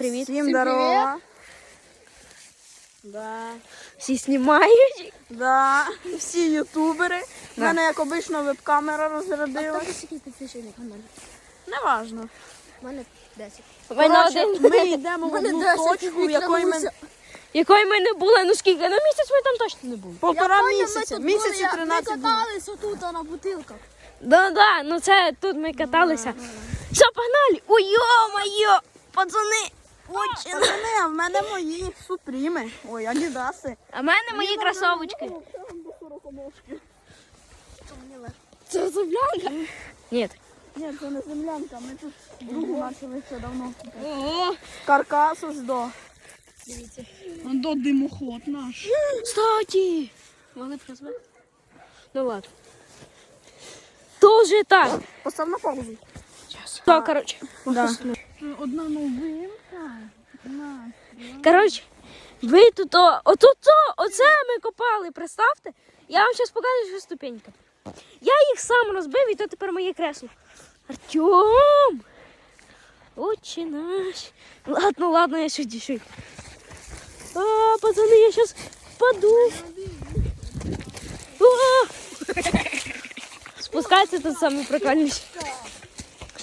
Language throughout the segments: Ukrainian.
Привіт. Всім Всім здорово. Да. Всі знімають. Да. Всі ютубери. У Да. мене, як обично, веб-камера розрядилась. Неважно. У мене 10. У Коротше, ми йдемо в одну 10 точку, якої ми. Якої ми не були, ну скільки? На місяць ми там точно не були. полтора місяця. Місяці 13 Ми каталися тут на бутилках. Да, да, ну це тут ми каталися. Все, погнали! Ой, йо-моє! Пацани! Очень. Пацани, а в мене мої супріми. Ой, адідаси. А в мене мої кросовочки. Це землянка? Ні. Ні, це не землянка, ми тут другу почали ще давно. Ого. Каркас ось до. Дивіться. До димоход наш. Кстати. Б назвати? Ну ладно. Тоже так. Постав на паузу. Так, короче. Да. Одна новинка. На. Короче, ви тут, о, отут, о, оце ми копали, представте. Я вам зараз покажу, що ступенька. Я їх сам розбив, і то тепер моє кресло. Артем! Отче наш. Ладно, ладно, я шучу, шучу. А, пацани, я сейчас паду. А! Спускатися тут саме прикольніше.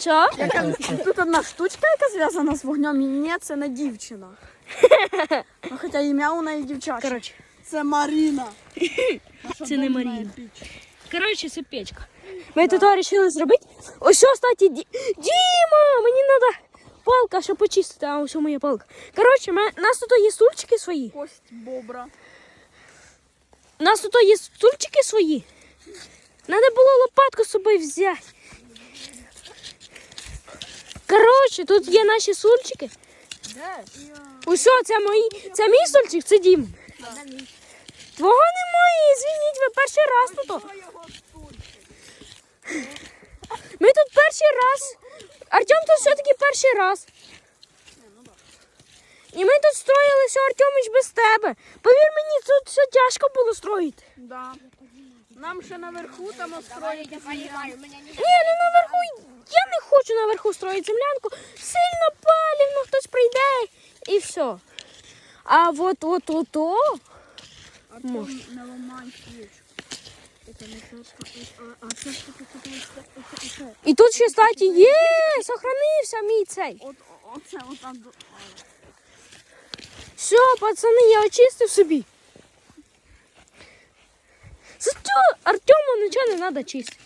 Що? Яка, тут одна штучка, яка зв'язана з вогнем, і ні, це не дівчина. Ну, хоча ім'я у неї дівчаче. Коротше, Це Маріна. Це не Маріна. Коротше, це печка. Ми тут вирішили зробити. Ось що, кстати, Ді... Діма! Мені треба палка, щоб почистити, а ось моя палка. Коротше, ми... у нас тут є стульчики свої. Кость бобра. У нас тут є стульчики свої. Треба було лопатку з собою взяти. Коротше, тут є наші стульчики. Де? Ось це мої. Це мій стульчик, це Дім. Твого немає, звільніть, ви перший раз тут. Ми тут перший раз. Артем тут все-таки перший раз. І ми тут строїлися, Артемич, без тебе. Повір мені, тут все тяжко було строїти. Да. Нам ще наверху там устроїть. Ні, ну наверху я не хочу наверху строїти землянку. Сильно палівно, хтось прийде і все. А от от от о. Може. Не ламай. І тут ще статі є, сохранився мій цей. Все, пацани, я очистив собі. Артему нічого не треба чистити.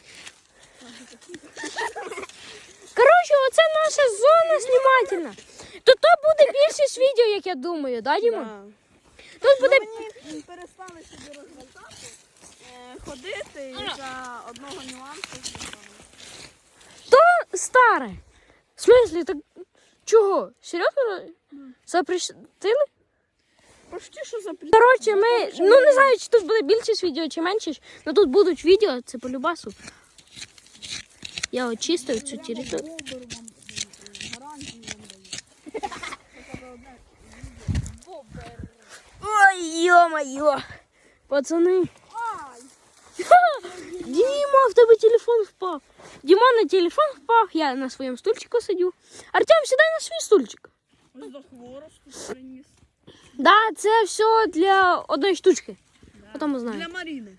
Коротше, оце наша зона знімательна. То то буде більшість відео, як я думаю, да, Діма? Да. Тут буде. Мені перестали собі розвертати, е, ходити із-за одного нюансу. То старе. В смислі, так чого? Серйозно? Запрещили? Почти що за Коротше, ми. Ну не знаю, чи тут буде більшість відео, чи менше. але тут будуть відео, це по любасу. Я очистив цю територію. Ой, ё-моё! Пацани. Діма, в тебе телефон впав. Діма на телефон впав, я на своєму стульчику сидю. Артем, сідай на свій стульчик. Ось до хворосту приніс. Да, це все для одної штучки. Потім Для узнаємо. Маріни.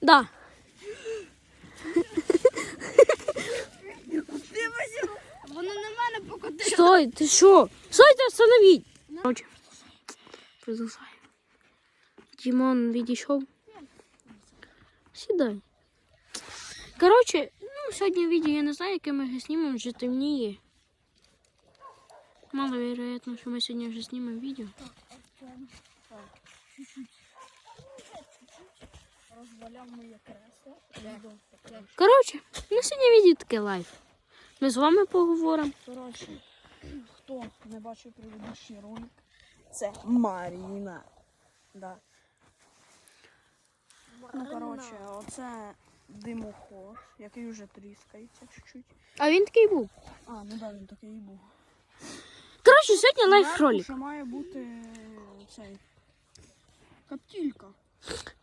Да. Воно на мене покотило. Стой, ти що? Стойте, остановіть. Короче, продовжаємо. Дімон відійшов. Сідай. Коротше, ну, сьогодні відео я не знаю, яке ми його знімемо, вже темніє. Мало вероятно, що ми сьогодні вже знімемо відео. Розваляв моє кресло. Коротше, на сьогодні відео таке лайф. Ми з вами поговоримо. Коротше, хто не бачив предыдущий ролик, це Маріна. Да. Ну, коротше, оце димоход, який вже тріскається чуть-чуть. А він такий був. А, ну да, він такий і був. Коротше, сьогодні лайф ролик. ще має бути цей коптілька.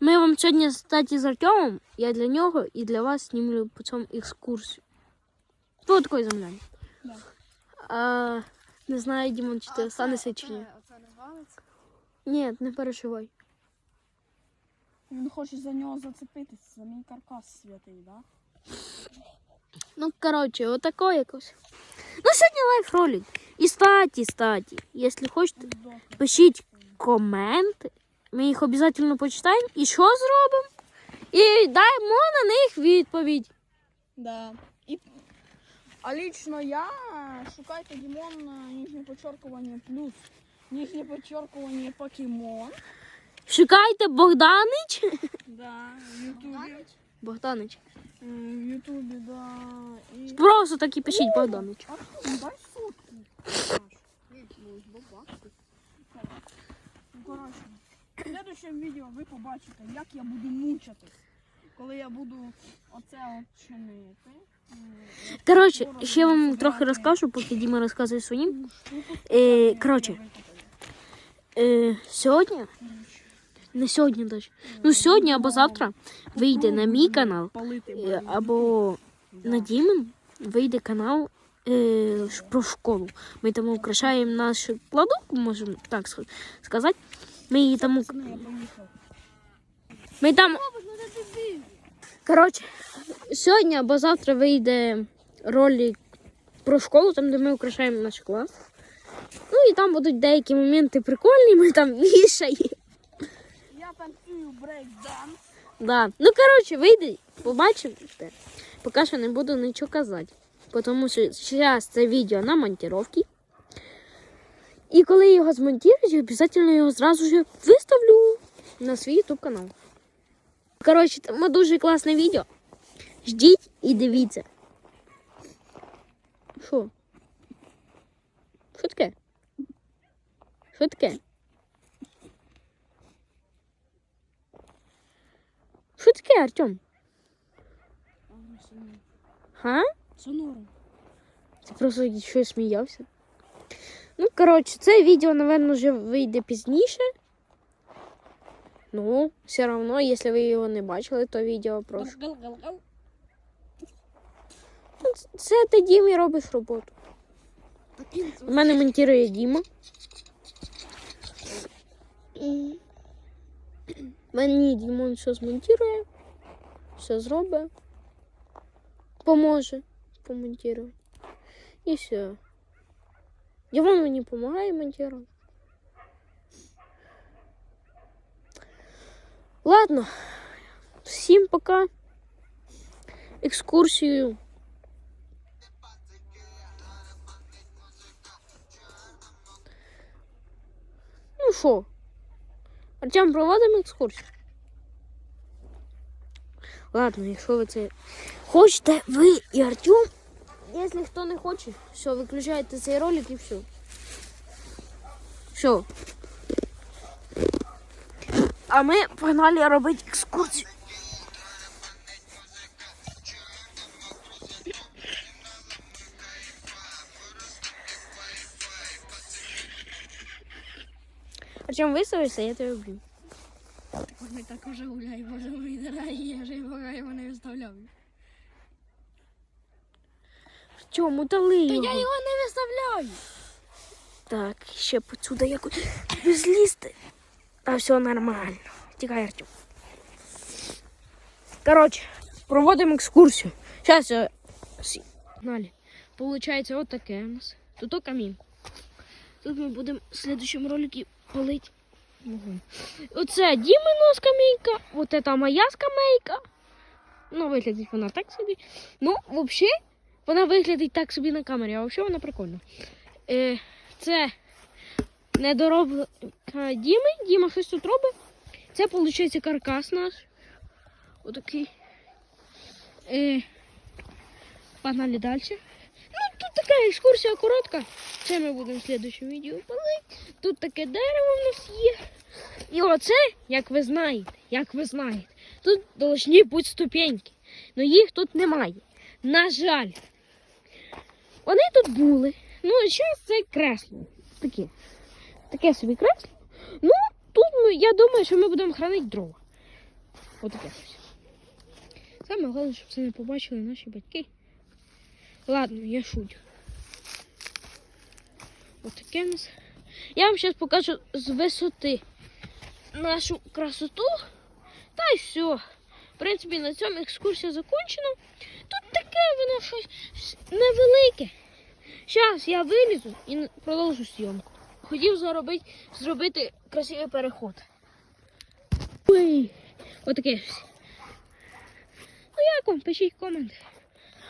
Ми вам сьогодні, кстати, з Артемом, я для нього і для вас знімлю по цьому екскурсію. По такої землі. Да. А, Не знаю, Дімон, чи ти останешся чи ні. Оце не звалиться? Ні, не переживай. Він хоче за нього зацепитися, за мій каркас святий, да? Ну, коротше, отако якось. Ну, сьогодні лайф ролик. І статі, статі. Якщо хочете, пишіть коменти. Ми їх обов'язково почитаємо. І що зробимо? І даємо на них відповідь. Да. І... А лично я шукайте Дімон нижнє подчеркування плюс. Нижнє подчеркування покемон. Шукайте Богданич. Да, в Ютубі. Богданич. Е, В Ютубі, да. І... Просто так і пишіть Богданич. А. Саш. Ну. Коротше, в следующем відео ви побачите, як я буду мучитись. Коли я буду оце от чинити. Коротше, ще вам трохи розкажу, поки Діма розказує своїм. Е, коротше, е, сьогодні, не сьогодні навіть, ну сьогодні або завтра вийде на мій канал, е, або на Дімин вийде канал е, про школу. Ми там украшаємо нашу кладовку, можемо так ска- сказати. Ми її там, ми там Коротше, сьогодні або завтра вийде ролик про школу, там, де ми украшаємо наш клас. Ну і там будуть деякі моменти прикольні, ми там вішаємо. Я танцюю брейк-данс. Да. Ну, коротше, вийде, побачите. Поки що не буду нічого казати. Тому що зараз це відео на монтировці. І коли його змонтують, я обов'язково його зразу ж виставлю на свій YouTube канал. Коротше, там дуже класне відео. Ждіть і дивіться. Що? Що таке? Що таке? Що таке, Артем? Га? Сонором. Ти просто щось сміявся. Ну, коротше, це відео, напевно, вже вийде пізніше. Ну, все одно, якщо ви його не бачили, то відео прошу. Ну, Це ти Дімі робиш роботу. У мене монтує Діма. Мені Дімон все змонтує, все зробить, поможе помонтувати. І все. Дімон мені допомагає монтувати. Ладно, всім пока. Екскурсію. Ну що? Артем, проводимо екскурсію. Ладно, якщо ви це хочете, ви і Артем. Якщо хто не хоче, все, виключайте цей ролик і все. Все. А ми погнали робити екскурсію. Артем, виставишся, я тебе вб'ю. Ми так уже гуляй, боже мій дорогий, я вже його не виставляв. Артем, удали його. Я його не виставляю. Так, ще посюди якось злізти. А все нормально. Тікай, Артем. Коротше, проводимо екскурсію. Зараз я... сі- Получається, от таке у нас. Тут о камін. Тут ми будемо в слідчому ролику палити. вогонь. Оце Дімина скамейка, от це моя скамейка. Ну, виглядить вона так собі. Ну, взагалі, вона виглядить так собі на камері, а взагалі вона прикольна. Е, це недоробка Діми. Діма щось тут робить. Це виходить каркас наш. Отакий. Е, погнали далі. Ну, тут така екскурсія коротка. Це ми будемо в слідчому відео палити. Тут таке дерево в нас є. І оце, як ви знаєте, як ви знаєте, тут повинні бути ступеньки. але їх тут немає. На жаль. Вони тут були. Ну, зараз це кресло. Таке. Таке собі кресло. Ну, тут ми, я думаю, що ми будемо хранити дрова. Отаке. Саме головне, щоб це не побачили наші батьки. Ладно, я шучу. Отаке нас. Я вам зараз покажу з висоти нашу красоту. Та й все. В принципі, на цьому екскурсія закінчена. Тут таке воно щось невелике. Зараз я вилізу і продовжу зйомку. Хотів заробити, зробити красивий переход. Ой, отаке. ось. Ну як вам? Пишіть коменти.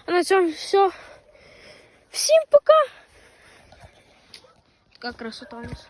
А на цьому все. Всім пока. Така красота у нас.